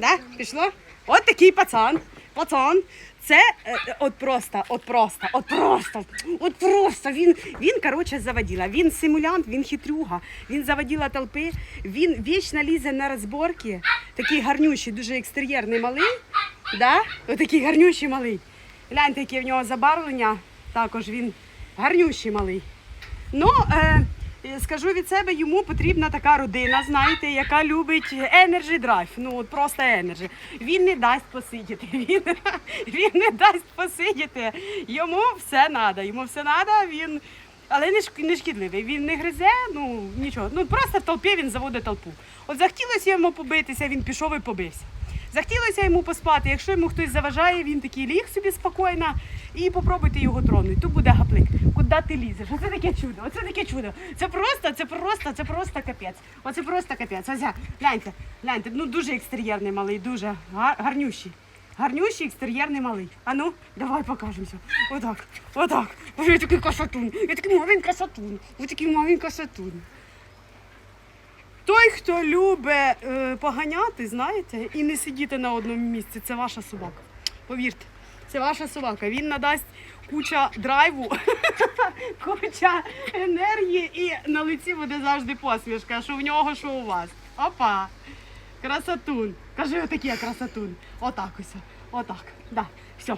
Да? Пішло? От такий пацан. Пацан. Це е, е, от просто, от просто, от просто, от просто. Він, він коротше, заводила. Він симулянт, він хитрюга, він заводила толпи, він вічно лізе на розборки. Такий гарнющий, дуже екстер'єрний малий. Да? Отакий гарнющий малий. Гляньте, яке в нього забарвлення. Також він гарнющий малий. Ну, е, скажу від себе, йому потрібна така родина, знаєте, яка любить energy drive. Ну, от просто energy. Він не дасть посидіти. Він, він не дасть посидіти. Йому все треба. Йому все треба, він. Але не, шк- не шкідливий. Він не гризе, ну нічого. Ну просто в толпі він заводить толпу. От захотілося йому побитися, він пішов і побився. Захотілося йому поспати. Якщо йому хтось заважає, він такий ліг собі спокійно і попробуйте його тронути. Тут буде гаплик. Куди ти лізеш? Оце таке чудо, оце таке чудо. Це просто, це просто, це просто капець. Оце просто капець. Ось гляньте, гляньте, ну дуже екстер'єрний малий, дуже гарнющий. Гарнющий екстер'єрний малий. А ну, давай покажемося. Отак, отак. Ой, я такий касатун. Я такий маленький касатун. Ось такий маленький касатун. Той, хто любить е, поганяти, знаєте, і не сидіти на одному місці, це ваша собака. Повірте, це ваша собака. Він надасть куча драйву, куча енергії і на лиці буде завжди посмішка, що в нього, що у вас. Опа! Красотун. Кажи отакий красотун. Отак ось. Отак. Да. Все.